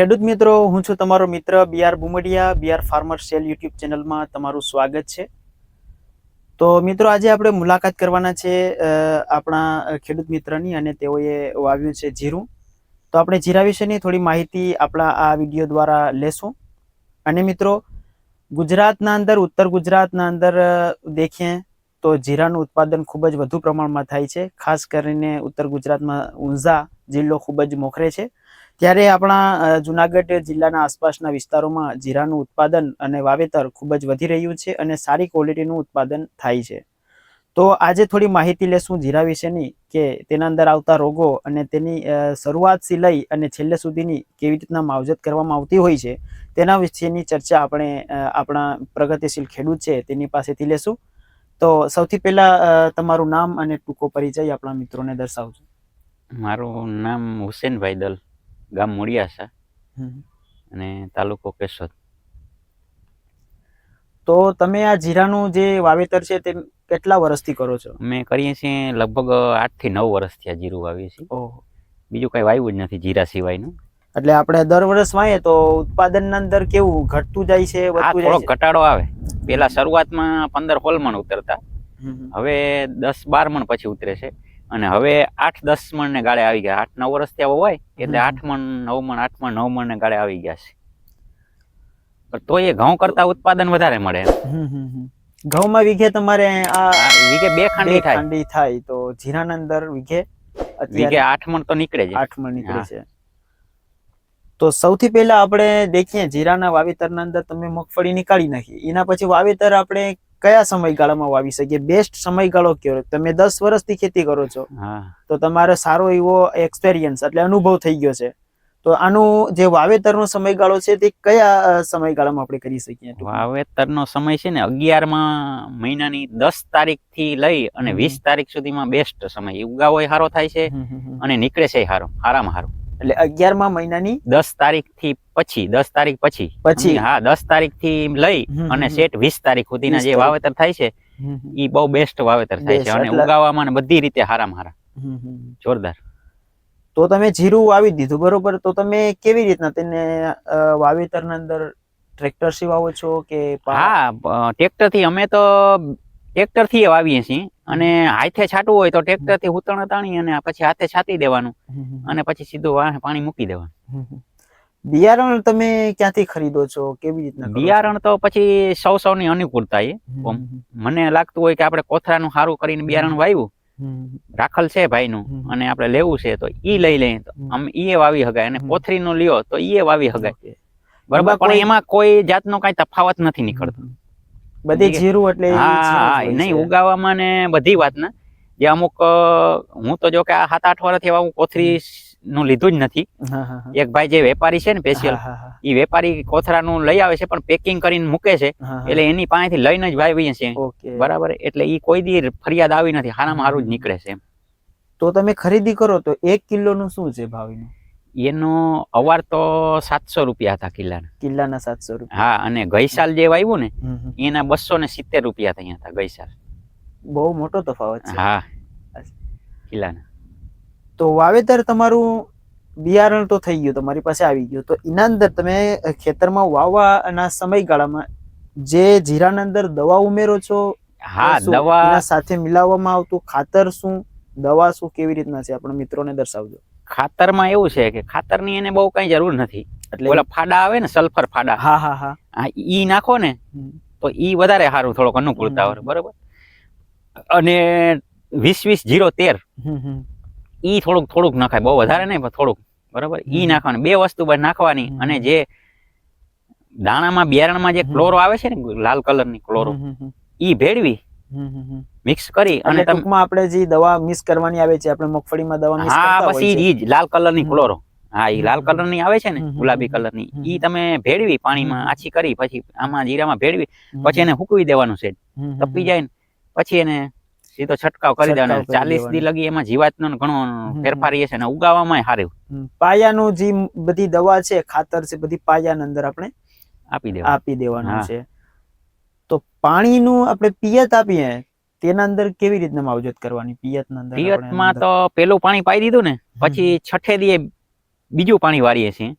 ખેડૂત મિત્રો, હું છું તમારો મિત્ર BR Bumdiya BR farmer cell YouTube ચેનલમાં તમારું સ્વાગત છે. તો મિત્રો, આજે આપણે મુલાકાત કરવાના છે આપણા ખેડૂત મિત્રની અને તેઓએ વાવ્યું છે જીરું. તો આપણે જીરા વિશેની થોડી માહિતી આપણા આ વીડિયો દ્વારા લેશું. અને મિત્રો, ગુજરાતના અંદર, ઉત્તર ગુજરાતના અંદર દેખીએ તો જીરાનું ઉત્પાદન ખૂબ જ વધુ પ્રમાણમાં થાય છે. ખાસ કરીને ઉત્તર ગુજરાતમાં ઊંઝા જિલ્લો ખૂબ જ મોખરે છે. ત્યારે આપણા જુનાગઢ જિલ્લાના આસપાસના વિસ્તારોમાં જીરાનું ઉત્પાદન અને વાવેતર ખૂબ જ વધી રહ્યું છે અને સારી ક્વોલિટીનું ઉત્પાદન થાય છે. તો આજે થોડી માહિતી લેશું જીરા વિશેની કે તેના અંદર આવતા રોગો અને તેની શરૂઆતથી લઈ અને છેલ્લે સુધીની કેવી રીતના માવજત કરવામાં આવતી હોય છે તેના વિશેની ચર્ચા આપણે આપણા પ્રગતિશીલ ખેડૂત છે તેની પાસેથી લેશું. તો સૌથી પહેલા તમારું નામ અને ટૂંકો પરિચય આપણા મિત્રોને દર્શાવજો. મારું નામ હુસેનભાઈ દલ. ગામ મોડિયાસા અને તાલુકો કેશોદ. તો તમે આ જીરાનું જે વાવેતર છે તે કેટલા વર્ષથી કરો છો? અમે કરીએ છીએ લગભગ આઠથી નવ વર્ષથી આ જીરું વાવીએ છીએ. ઓહો. બીજું કઈ વાવ્યું જ નથી જીરા સિવાયનું. એટલે આપણે દર વર્ષ વાઈએ તો ઉત્પાદન અંદર કેવું ઘટતું જાય છે વધતું જાય છે? ઘટાડો આવે. પેલા શરૂઆતમાં પંદર હોલ મણ ઉતરતા. હવે દસ બાર મણ પછી ઉતરે છે. અને હવે આઠ દસ મણ ને ગાળે આવી ગયા. આઠ નવ વર્ષ ત્યાં હોય એટલે. આઠ મણ નવ મણ આઠ મણ નવ મણ ને ગાળે આવી ગયા છે. તો એ ઘઉં કરતા ઉત્પાદન વધારે મળે ઘઉં માં. ઘઉંમાં વીઘે તમારે આ વીઘે બે ખાંડી થાય. ખાંડી થાય તો જીરાના અંદર વીઘે વીઘે આઠ મણ તો નીકળે જ. આઠ મણ નીકળે છે. તો સૌથી પહેલા આપણે દેખીએ જીરાના વાવેતરના અંદર તમે મગફળી નીકાળી નાખી. એના પછી વાવેતર આપણે કયા સમયગાળામાં વાવી શકીએ? બેસ્ટ સમયગાળો કયો તમે દસ વર્ષથી ખેતી કરો છો તો તમારે સારો એવો એક્સપેરિયન્સ એટલે અનુભવ થઈ ગયો છે. તો આનું જે વાવેતરનો સમયગાળો છે તે કયા સમયગાળામાં આપણે કરી શકીએ? વાવેતરનો સમય છે ને અગિયારમાં મહિનાની દસ તારીખથી લઈ અને વીસ તારીખ સુધીમાં બેસ્ટ સમય. ઉગાવો સારો થાય છે. અને નીકળે છે સારો સારામાં સારો એટલે અગિયારમા મહિનાની દસ તારીખથી પછી દસ તારીખ પછી પછી. હા દસ તારીખથી લઈ અને. સેટ વીસ તારીખ સુધીના જે વાવેતર થાય છે. ઈ બહુ બેસ્ટ વાવેતર થાય છે અને ઉગાવામાં ને બધી રીતે હારામાં હારા. જોરદાર તો તમે જીરું વાવી દીધું બરોબર તો તમે કેવી રીતના તેને વાવેતર વાવેતરના અંદર ટ્રેક્ટરથી વાવો છો કે હા ટ્રેક્ટરથી અમે તો ટ્રેક્ટરથી વાવીએ છીએ. અને હાથે છાંટવું હોય તો ટ્રેક્ટરથી ઉતરણ તાણી અને પછી હાથે છાંટી દેવાનું. અને પછી સીધું પાણી મૂકી દેવાનું. બિયારણ તમે ક્યાંથી ખરીદો છો? કેવી રીતના બિયારણ તો પછી સૌ સૌની અનુકૂળતા એ. મને લાગતું હોય કે આપણે કોથરાનું સારું કરીને બિયારણ વાવ્યું. રાખલ છે ભાઈનું નું અને આપણે લેવું છે તો ઈ લઈ લઈએ તો. આમ ઈએ વાવી હગાય અને કોથરી કોથરીનું લ્યો તો ઈએ વાવી હગાય. બરાબર? પણ એમાં કોઈ જાતનો કઈ તફાવત નથી નીકળતો. બધી જીરું એટલે હા નહીં છે. ઉગાવામાં ને બધી વાતના. જે અમુક હું તો જો કે આ સાત આઠ વર્ષથી હું કોથરી નું લીધું જ નથી. એક ભાઈ જે વેપારી છે ને સ્પેશિયલ એ વેપારી કોથરાનું લઈ આવે છે પણ પેકિંગ કરીને મૂકે છે. એટલે એની પાસેથી લઈને જ વાવીએ છીએ. બરાબર? એટલે એ કોઈ દી ફરિયાદ આવી નથી. હારામાં હારું જ નીકળે છે. તો તમે ખરીદી કરો તો એક કિલો નું શું છે ભાવ એનું? અવાર તો સાતસો રૂપિયા હતા કિલ્લાના. કિલ્લાના સાતસો રૂપિયા. હા અને ગઈ સાલ જે વાવ્યું ને. એના બસો ને સિત્તેર રૂપિયા હતા ગઈ સાલ બહુ મોટો તફાવત છે. હા કિલ્લાના. તો વાવેતર તમારું બિયારણ તો થઈ ગયું તમારી પાસે આવી ગયું. તો એના અંદર તમે ખેતરમાં વાવવાના સમયગાળામાં જે જીરાના અંદર દવા ઉમેરો છો હા દવા સાથે મિલાવવામાં આવતું ખાતર શું દવા શું કેવી રીતના છે આપણા મિત્રોને દર્શાવજો. ખાતરમાં એવું છે કે ખાતરની એને બહુ કઈ જરૂર નથી એટલે ઓલા ફાડા આવે ને સલ્ફર ફાડા હા હા હા હા ઈ નાખો ને તો ઈ વધારે સારું થોડોક અનુકૂળતા. હોય બરોબર અને વીસ વીસ જીરો તેર. ઈ થોડુંક થોડુંક નખાય બહુ વધારે નહીં પણ થોડુંક બરોબર ઈ નાખવાની બે વસ્તુ બસ નાખવાની અને જે દાણામાં બિયારણમાં જે ક્લોરો આવે છે ને લાલ કલરની ક્લોરો. ઈ ભેળવી. મિક્સ કરી અને ટૂંકમાં આપણે જે દવા મિક્સ કરવાની આવે છે આપણે મગફળીમાં દવા મિક્સ હા પછી ઈ જ લાલ કલરની. ક્લોરો હા ઈ લાલ કલરની આવે છે ને ગુલાબી. કલરની. ઈ તમે ભેળવી પાણીમાં આછી કરી પછી આમાં જીરામાં ભેળવી પછી એને હુકવી દેવાનું છે. તપી જાય ને પછી એને સીધો છંટકાવ કરી દેવાનો. ચાલીસ દી લગી એમાં જીવાતનો ઘણો. ફેરફાર છે ને ઉગાવામાં સારું. પાયાનું જે બધી દવા છે ખાતર છે બધી પાયાની અંદર આપણે આપી દેવાનું. આપી દેવાનું છે. તો પાણીનું આપણે પિયત આપીએ તેના અંદર કેવી રીતના માવજત કરવાની? પિયતના અંદર પિયતમાં તો પેલું પાણી પાઈ દીધું ને પછી છઠ્ઠે દીએ બીજું પાણી વાળીએ છીએ.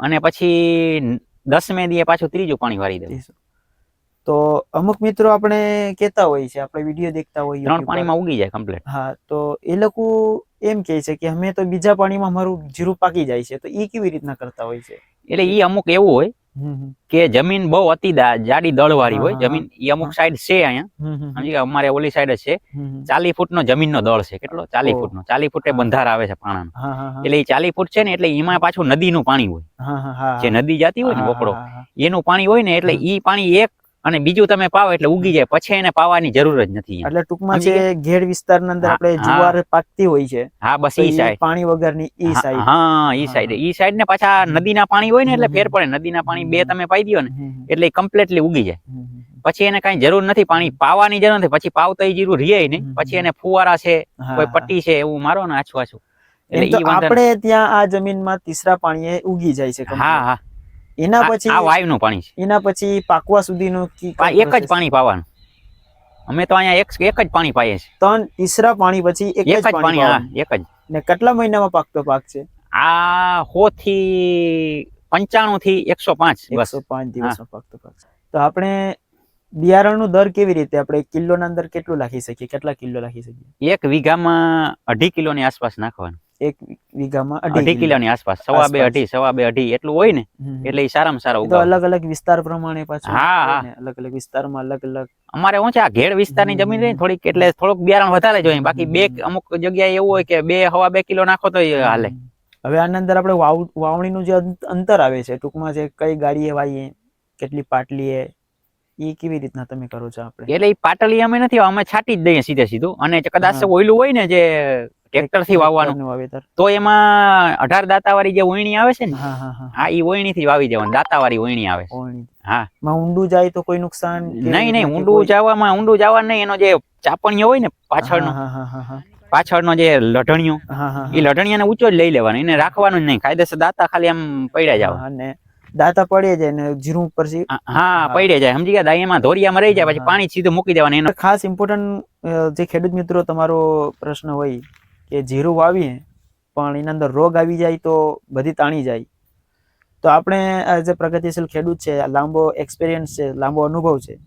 અને પછી દસમે દીએ પાછું ત્રીજું પાણી વાળી દઈએ. તો અમુક મિત્રો આપણે કહેતા હોય છે આપણે વીડિયો દેખતા હોય ત્રણ. પાણીમાં ઉગી જાય કમ્પ્લીટ હા તો એ લોકો એમ કહે છે કે અમે તો બીજા પાણીમાં મારું જીરું પાકી જાય છે તો એ કેવી રીતના કરતા હોય છે? એટલે એ અમુક એવું હોય. કે જમીન બહુ અતિ જાડી દળવાળી હોય. જમીન ઈ અમુક સાઈડ છે અહીંયા. સમજી અમારે ઓલી સાઈડ છે. હમ હમ. ચાલી ફૂટ નો જમીન નો દળ છે. કેટલો? ચાલી ફૂટ નો ચાલી ફૂટે. બંધાર આવે છે હા એટલે એ ચાલી ફૂટ છે ને એટલે એમાં પાછું નદીનું પાણી હોય. જે નદી જાતી હોય ને હા. એનું પાણી હોય ને એટલે એ ઈ પાણી એક અને બીજું તમે પાવ એટલે ઉગી જાય. પછી એને પાવાની જરૂર જ નથી એટલે ટૂંકમાં જે ઘેડ વિસ્તારની અંદર આપણે જુવાર પાકતી હોય છે. હા બસ ઈ સાઈડ પાણી વગરની ઈ સાઈડ હા ઈ સાઈડ ઈ સાઈડ ને પાછા નદીના પાણી હોય ને એટલે ફેર પડે. નદીના પાણી બે તમે પાઈ દ્યો ને. એટલે કમ્પ્લીટલી ઉગી જાય. પછી એને કઈ જરૂર નથી પાણી પાવાની જરૂર નથી. પછી પાવતા એ જીરું રીએ નહીં. પછી એને ફુવારા છે કોઈ પટ્ટી છે એવું મારો ને આછું આછું. એટલે આપણે ત્યાં આ જમીનમાં તીસરા પાણીએ ઉગી જાય છે હા હા. એના પછી આ વાયુનું પાણી છે. એના પછી પાકવા સુધીનું એક જ પાણી પાવાનું. અમે તો અહીંયા એક એક જ પાણી પાઈએ છીએ. ત્રણ તીસરા પાણી પછી એક જ પાણી હા એક જ. ને કેટલા મહિનામાં પાકતો પાક છે? આ સો થી પંચાણું થી એકસો પાંચ એકસો પાંચ દિવસમાં પાકતો પાક છે. તો આપણે બિયારણનું દર કેવી રીતે? આપણે કિલોના અંદર કેટલું નાખી શકીએ? કેટલા કિલો નાખી શકીએ? એક વીઘામાં અઢી કિલોની આસપાસ નાખવાનું. એક વીઘામાં અઢી કિલોની આસપાસ સવા બે અઢી સવા બે અઢી એટલું હોય ને એટલે એ સારામાં સારા ઉગાવ અલગ અલગ વિસ્તાર પ્રમાણે પાછું હા, હા. અલગ અલગ વિસ્તારમાં અલગ અલગ અમારે શું છે આ ઘેડ વિસ્તારની. જમીન રહી થોડીક એટલે થોડુંક બિયારણ વધારે જોઈએ બાકી બે અમુક જગ્યાએ એવું હોય કે બે હવા બે કિલો નાખો તો હાલે. હવે આના અંદર આપણે વાવ વાવણીનું જે અંત- અંતર આવે છે ટૂંકમાં જે કઈ ગાડીએ વાવીએ કેટલી પાટલીએ એ કેવી રીતના તમે કરો છો આપણે? એટલે એ પાટલી અમે નથી અમે છાટી જ દઈએ સીધે સીધું. અને કદાચ ઓઈલું હોય ને જે ટ્રેક્ટરથી વાવવાનું વાવેતર. તો એમાં અઢાર દાતાવાળી જે ઓયણી આવે છે ને હા એ ઓયણી થી વાવી દેવાનું દાતાવાળી ઓયણી આવે હા. ઊંડું જાય તો કોઈ નુકસાન નહીં નહીં ઊંડું જવામાં ઊંડું જવા નહીં એનો જે ચાપણીઓ હોય ને પાછળનો પાછળનો જે લઢણિયો એ લઢણીયાને ઊંચો જ લઈ લેવાનો એને રાખવાનું જ નહીં કાયદેસર દાતા ખાલી આમ પડ્યા જાવ અને દાતા પડે જાય ને જીરું પરથી હા પડી જાય. સમજી ગયા? દાયામાં ધોરિયામાં રહી જાય પછી પાણી સીધું મૂકી દેવાનું એનો ખાસ ઇમ્પોર્ટન્ટ જે ખેડૂત મિત્રો તમારો પ્રશ્ન હોય કે જીરું વાવીએ પણ એના અંદર રોગ આવી જાય તો બધી તાણી જાય. તો આપણે આ જે પ્રગતિશીલ ખેડૂત છે લાંબો એક્સપિરિયન્સ છે લાંબો અનુભવ છે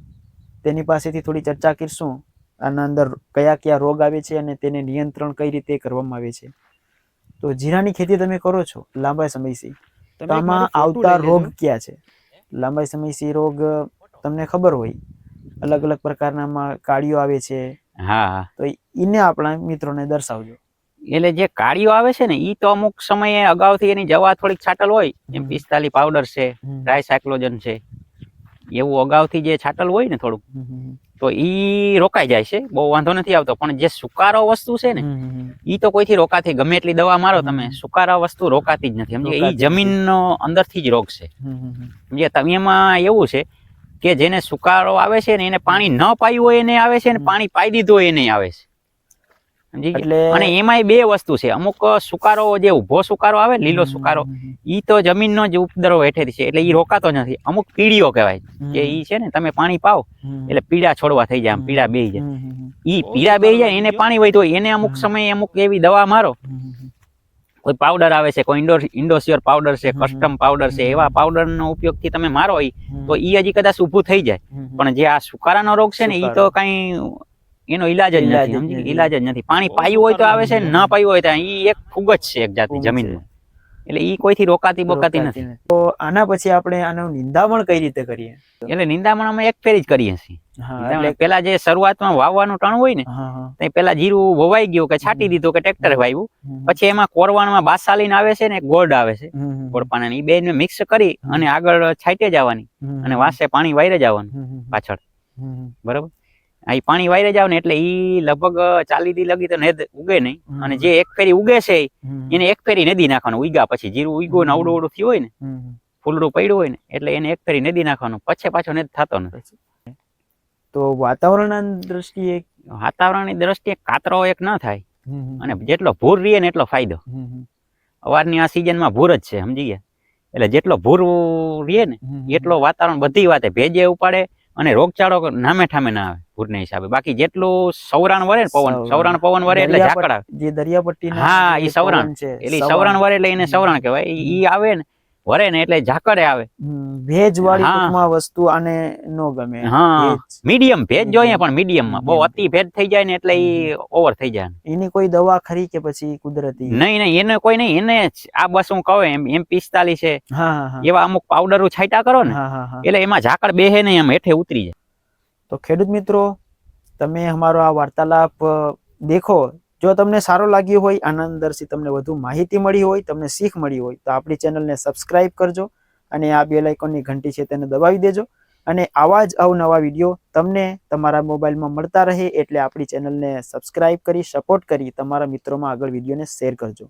તેની પાસેથી થોડી ચર્ચા કરીશું. આના અંદર કયા કયા રોગ આવે છે અને તેને નિયંત્રણ કઈ રીતે કરવામાં આવે છે. તો જીરાની ખેતી તમે કરો છો લાંબા સમયથી? તો આમાં આવતા રોગ કયા છે? લાંબા સમયથી રોગ તમને ખબર હોય. અલગ અલગ પ્રકારનામાં કાળીઓ આવે છે. હા હા. તો એને આપણા મિત્રોને દર્શાવજો. એટલે જે કાળીઓ આવે છે ને ઈ તો અમુક સમયે અગાઉથી એની જવા થોડીક છાટલ હોય. એમ. પિસ્તાલી પાવડર છે ડ્રાય સાયક્લોજન છે. એવું અગાઉથી જે છાટલ હોય ને થોડુંક. તો ઈ રોકાઈ જાય છે બહુ વાંધો નથી આવતો પણ જે સુકારો વસ્તુ છે ને ઈ તો કોઈથી રોકાતી ગમે એટલી દવા મારો તમે. સુકારા વસ્તુ રોકાતી જ નથી સમજ્યા? ઈ. જમીનનો અંદરથી જ રોગ છે સમજે. તમે એમાં એવું છે કે જેને સુકારો આવે છે ને એને પાણી ન પાયું હોય એને આવે છે ને પાણી પાઈ દીધું હોય એને આવે છે સમજી? એટલે અને એમાંય બે વસ્તુ છે. અમુક સુકારો જે ઊભો સુકારો આવે લીલો સુકારો ઈ તો જમીનનો જ ઉપદ્રવ હેઠળ છે. એટલે ઈ રોકાતો નથી. અમુક પીડીઓ કહેવાય કે ઈ છે ને તમે પાણી પાવ એટલે પીડા છોડવા થઈ જાય પીડા બેહી જાય. ઈ પીડા બેહી જાય એને પાણી વહીતું હોય. એને અમુક. સમયે અમુક એવી દવા મારો. કોઈ પાવડર આવે છે કોઈ ઇન્ડોર ઇન્ડોસ્યોર પાવડર છે કસ્ટમ પાવડર છે. એવા પાવડરનો ઉપયોગથી તમે મારો ઈ તો ઈ હજી કદાચ ઊભું થઈ જાય. પણ જે આ સુકારાનો રોગ છે ને ઈ તો. કઈ એનો ઈલાજ જ નથી ઈલાજ જ નથી. પાણી પાયું હોય તો આવે છે ને પાયું હોય તો એ એક ફૂગ જ છે એક જાતિ. જમીનમાં. એટલે ઈ કોઈથી રોકાતી બોકાતી નથી. તો આના પછી આપણે આનું નિંદામણ કઈ રીતે કરીએ? એટલે નિંદામણ અમે એક ફેરી જ કરીએ છીએ. પેલા જે શરૂઆતમાં વાવવાનું ટણ હોય ને હા પેલા જીરું વવાઈ ગયું કે છાંટી દીધું કે ટ્રેક્ટર વાવ્યું પછી એમાં કોરવાણમાં બાસાલીન આવે છે ને ગોળ આવે છે. ગોળપાના એ બે ને મિક્સ કરી અને આગળ છાંટે જવાની અને વાસે પાણી વાયરે જવાનું પાછળ. બરોબર? આ પાણી વાયરે જાવ ને એટલે ઈ લગભગ ચાલી દી લગી તો નેદ ઉગે નહીં. અને જે એક ફેરી ઉગે છે એને એક ફેરી નદી નાખવાનું ઉગ્યા પછી. જીરું ઉગ્યો ને. અવડું અવડું થયું હોય ને. ફૂલડું પડ્યું હોય ને એટલે એને એક ફેરી નદી નાખવાનું. પછી પાછો નેદ થતો નથી. તો વાતાવરણના દ્રષ્ટિએ? વાતાવરણની દ્રષ્ટિએ કાતરો એક ન થાય. અને જેટલો ભૂર રહીએ ને એટલો ફાયદો. અવારની આ સિઝનમાં ભૂર જ છે સમજી ગયા એટલે જેટલો ભૂર રહીએ ને એટલો વાતાવરણ બધી વાતે ભેજે ઉપાડે અને રોગચાળો નામે ઠામે ના આવે. ભૂરના હિસાબે. બાકી જેટલું સૌરાણ વરે ને પવન સૌરાણ. પવન વરે એટલે ઝાકડા જે દરિયાપટ્ટી હા, એ સૌરાણ. છે એટલે સૌરાણ. વરે એટલે એને. સૌરાણ કહેવાય. ઈ- આવે ને વરે ને એટલે ઝાકળે આવે. ભેજ વાળી ટૂંકમાં વસ્તુ આને નો ગમે. હા. મીડિયમ ભેજ જોઈએ પણ મીડિયમમાં બહુ અતિ ભેજ થઈ જાય ને એટલે ઈ ઓવર થઈ જાય. એની કોઈ દવા ખરી કે પછી કુદરતી? નહીં નહીં એને કોઈ નહીં. એને આ બસ હું કહું એમ એમ પિસ્તાલીસ છે. એવા અમુક પાવડરો છાંટા કરો ને એટલે એમાં ઝાકળ બેહે નહીં એમ હેઠે ઉતરી જાય. તો ખેડૂત મિત્રો, તમે અમારો આ વાર્તાલાપ દેખો. જો તમને સારો લાગ્યો હોય, આના અંદરથી તમને વધુ માહિતી મળી હોય, તમને શીખ મળી હોય, તો આપણી ચેનલને સબસ્ક્રાઇબ કરજો અને આ બેલ આઇકોનની ઘંટી છે તેને દબાવી દેજો. અને આવા જ અવનવા વીડિયો તમને તમારા મોબાઈલમાં મળતા રહે એટલે આપણી ચેનલને સબસ્ક્રાઇબ કરી, સપોર્ટ કરી તમારા મિત્રોમાં આગળ વિડીયોને શેર કરજો.